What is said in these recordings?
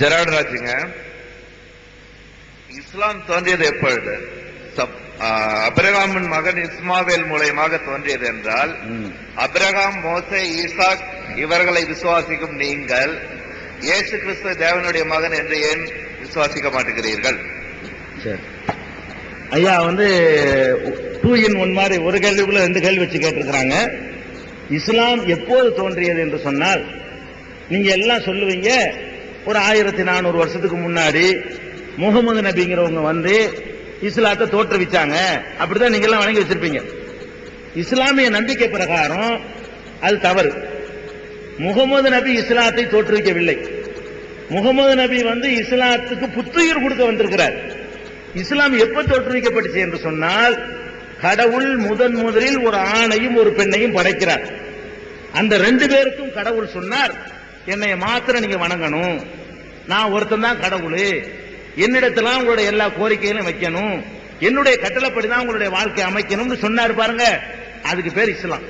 Gerard ராஜுங்க இஸ்லாம் தோன்றியது எப்பொழுது? அபிரகாமின் மகன் இஸ்மாவேல் மூலயமாக தோன்றியது என்றால். அபிரகாம் மோசே ஈசாக் இவர்களை விசுவாசிக்கும் நீங்கள் இயேசு கிறிஸ்து தேவனுடைய மகன் என்று ஏன் விசுவாசிக்க மாட்டேங்கிறீர்கள்? சரி. ஐயா வந்து டூ இன் ஒன் மாதிரி ஒரு கேள்விக்குள்ள ரெண்டு கேள்வி வச்சு கேட்டிருக்கிறாங்க. இஸ்லாம் எப்போது தோன்றியது என்று சொன்னால் நீங்க எல்லாம் சொல்லுவீங்க ஒரு ஆயிரத்தி நானூறு வருஷத்துக்கு முன்னாடி முகமது நபிங்கிறவங்க வந்து இஸ்லாத்தை தோற்றுவிச்சாங்க. அப்படிதான் நீங்க எல்லாம் வணங்கி வச்சிருப்பீங்க. இஸ்லாமிய நம்பிக்கை பிரகாரம் அது தவறு. முகமது நபி இஸ்லாத்தை தோற்றுவிக்கவில்லை. முகமது நபி வந்து இஸ்லாத்துக்கு புத்துயிர் கொடுக்க வந்திருக்கிறார். இஸ்லாம் எப்ப தோற்றுவிக்கப்பட்டுச்சு என்று சொன்னால் கடவுள் முதன் முதலில் ஒரு ஆணையும் ஒரு பெண்ணையும் படைக்கிறார். அந்த ரெண்டு பேருக்கும் கடவுள் சொன்னார் என்னை மாத்திரம் நீங்க வணங்கணும். நான் ஒருத்தன் தான் கடவுள். என்னிடத்துல உங்களுடைய எல்லா கோரிக்கைகளும் வைக்கணும். என்னுடைய கட்டளைப்படி தான் உங்களுடைய வாழ்க்கை அமைக்கணும்னு சொன்னார் பாருங்க. அதுக்கு பேர் இஸ்லாம்.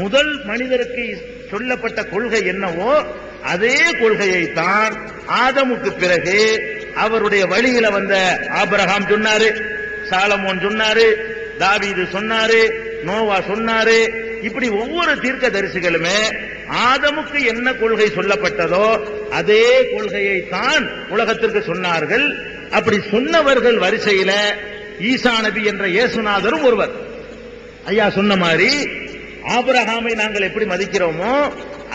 முதல் மனிதருக்கு சொல்லப்பட்ட கொள்கை என்னவோ அதே கொள்கையை தான் ஆதமுக்கு பிறகு அவருடைய வழியில வந்த ஆபிரகாம் சொன்னாரு சாலமோன் சொன்னாரு தாவீது சொன்னாரு நோவா சொன்னாரு இப்படி ஒவ்வொரு தீர்க்க தரிசிகளுமே ஆதமுக்கு என்ன கொள்கை சொல்லப்பட்டதோ அதே கொள்கையை தான் உலகத்திற்கு சொன்னார்கள். அப்படி சொன்னவர்கள் வரிசையில ஈசா நபி என்ற இயேசுநாதரும் ஒருவர். ஐயா சொன்ன மாதிரி ஆபரகாமை நாங்கள் எப்படி மதிக்கிறோமோ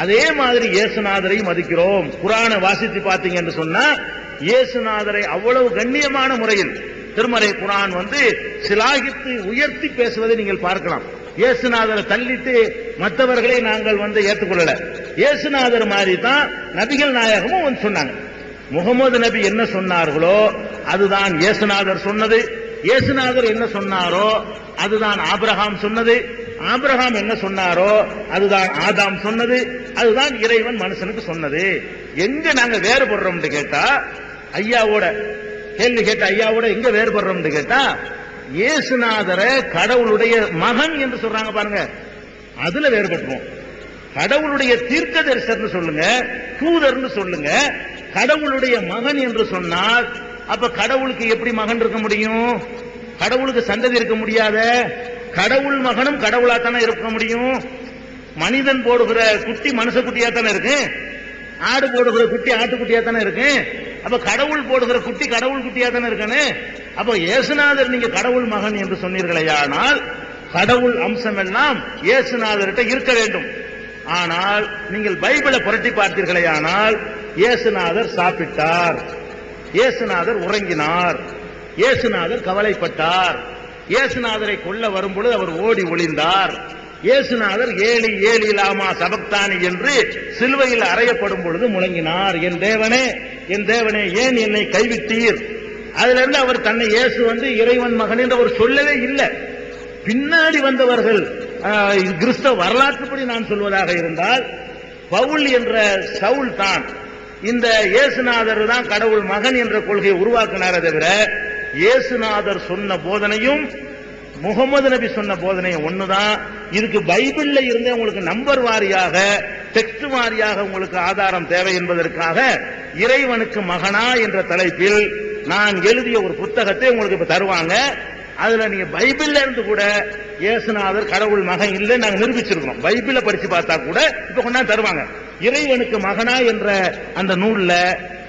அதே மாதிரி இயேசுநாதரை மதிக்கிறோம். குரானை வாசித்து பார்த்தீங்க என்று சொன்னா இயேசுநாதரை அவ்வளவு கண்ணியமான முறையில் திருமறை குரான் வந்து சிலாகித்து உயர்த்தி பேசுவதை நீங்கள் பார்க்கலாம். இயேசுநாதரை தள்ளிட்டு மற்றவர்களை நாங்கள் வந்து ஏற்றுக்கொள்ளல. இயேசுநாதர் மாதிரி தான் நபிகள் நாயகமும் வந்து சொன்னாங்க. முகமது நபி என்ன சொன்னார்களோ அதுதான் இயேசுநாதர் சொன்னது. இயேசுநாதர் என்ன சொன்னாரோ அதுதான் ஆபிரகாம் சொன்னது. ஆபிரகாம் என்ன சொன்னாரோ அதுதான் ஆதாம் சொன்னது. அதுதான் இறைவன் மனுஷனுக்கு சொன்னது. எங்க நாங்க வேறுபடுறோம்னு கேட்டா ஐயாவோட கேள்வி கேட்ட ஐயாவோட எங்க வேறுபடுறோம்னு கேட்டா இயேசுநாதர கடவுளுடைய மகன் என்று சொல்றாங்க பாருங்க. அதுல வேறுபட்டுருவோம். கடவுளுடைய தீர்க்கதரிசர்னு சொல்லுங்க தூதர்னு சொல்லுங்க கடவுளுடைய மகன் என்று சொன்னால் அப்ப கடவுளுக்கு எப்படி மகன் இருக்க முடியும்? கடவுளுக்கு சந்ததி இருக்க முடியாத. கடவுள் மகனும் கடவுளா தானே இருக்க முடியும்? மனிதன் போடுகிற குட்டி மனுஷ குட்டியா தானே இருக்கு? ஆடு போடுகிற குட்டி ஆட்டுக்குட்டியா தானே இருக்கு? அப்ப கடவுள் போடுகிற குட்டி கடவுள் குட்டியா தானே இருக்கானே? அப்ப இயேசுநாதர் நீங்க கடவுள் மகன் என்று சொன்னீர்களேயானால் கடவுள் அம்சம் எல்லாம் இயேசுநாதர்கிட்ட இருக்க வேண்டும். ஆனால் நீங்கள் பைபிளை புரட்டி பார்த்தீர்களேயானால் இயேசுநாதர் சாப்பிட்டார். இயேசுநாதர் உறங்கினார். இயேசுநாதர் கவலைப்பட்டார். இயேசுநாதரை கொல்ல வரும்பொழுது அவர் ஓடி ஒளிந்தார். இயேசுநாதர் ஏலி ஏலி லாமா சபக்தானி என்று சிலுவையில் அறையப்படும் பொழுது முழங்கினார். என் தேவனே என் தேவனே ஏன் என்னை கைவிட்டீர்? அதுல இருந்து அவர் தன்னை இயேசு வந்து இறைவன் மகன் என்று அவர் சொல்லவே இல்லை. பின்னாடி வந்தவர்கள் கிறிஸ்தவ வரலாற்றுப்படி நான் சொல்வதாக இருந்தால் பவுல் என்ற சவுல் தான் இந்த இயேசுநாதர் தான் கடவுள் மகன் என்ற கொள்கையை உருவாக்கினாரே தவிர இயேசுநாதர் சொன்ன போதனையும் முகமது நபி சொன்ன போதனையும் ஒண்ணுதான். இதுக்கு பைபிள்ல இருந்தே உங்களுக்கு நம்பர் வாரியாக டெக்ஸ்ட் வாரியாக உங்களுக்கு ஆதாரம் தேவை என்பதற்காக இறைவனுக்கு மகனா என்ற தலைப்பில் நான் எழுதிய ஒரு புத்தகத்தை உங்களுக்கு இப்ப தருவாங்க. அதுல நீங்க பைபிள்ல இருந்து கூட இயேசுநாதர் கடவுள் மகன் இல்லை நாங்க நிரூபிச்சிருக்கோம் பைபிள படிச்சு பார்த்தா கூட இப்ப கொண்டாந்து தருவாங்க. இறைவனுக்கு மகனா என்ற அந்த நூல்ல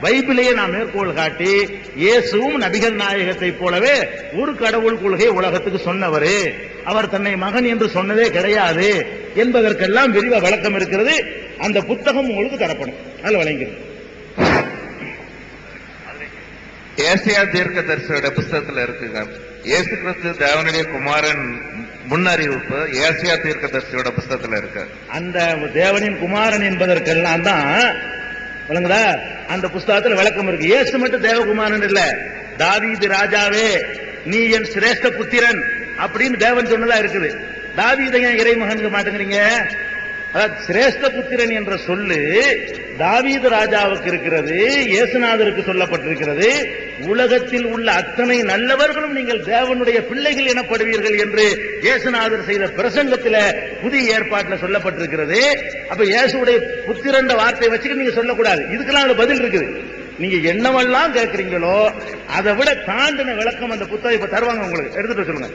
பைபிளையே நான் மேற்கோள் காட்டி இயேசுவும் நபிகள் நாயகத்தை போலவே ஒரு கடவுள் கொள்கை உலகத்துக்கு சொன்னவர். அவர் தன்னை மகன் என்று சொன்னதே கிடையாது என்பதற்கெல்லாம் விரிவ விளக்கம் இருக்கிறது. அந்த புத்தகம் உங்களுக்கு தரப்படும். அதில் வழங்கிறது ஏசியா தீர்க்க தீர்க்கதரிசியோட புஸ்தகத்துல இருக்குங்க. ஏசு கிறிஸ்து தேவனுடைய குமாரன் முன்னறிவிப்பு ஏசியா தீர்க்கதரிசியோட புஸ்தகத்துல இருக்கு. அந்த தேவனின் குமாரன் என்பதற்கெல்லாம் தான் விளங்குதா? அந்த புஸ்தகத்துல விளக்கம் இருக்கு. ஏசு மட்டும் தேவகுமாரன் இல்ல. தாவீது ராஜாவே நீ என் சிரேஷ்ட புத்திரன் அப்படின்னு தேவன் சொன்னதா இருக்குது. தாவீதை ஏன் இறைமகனுக்கு மாட்டேங்கிறீங்க? அதாவது சிரேஷ்ட புத்திரன் என்ற சொல்லு தாவீது ராஜாவுக்கு இருக்கிறது இயேசுநாதருக்கு சொல்லப்பட்டிருக்கிறது. உலகத்தில் உள்ள அத்தனை நல்லவர்களும் நீங்கள் தேவனுடைய பிள்ளைகள் எனப்படுவீர்கள் என்று இயேசுநாதர் செய்த பிரசங்கத்தில் புதிய ஏற்பாட்டில் சொல்லப்பட்டிருக்கிறது. அப்ப இயேசுடைய புத்திரன்ற வார்த்தையை வச்சுக்கிட்டு நீங்க சொல்லக்கூடாது. இதுக்கெல்லாம் அது பதில் இருக்குது. நீங்க என்னவெல்லாம் கேட்கறீங்களோ அதை விட தாண்டின விளக்கம் அந்த புத்தகம் இப்ப தருவாங்க உங்களுக்கு. எடுத்துட்டு வர சொல்லுங்க.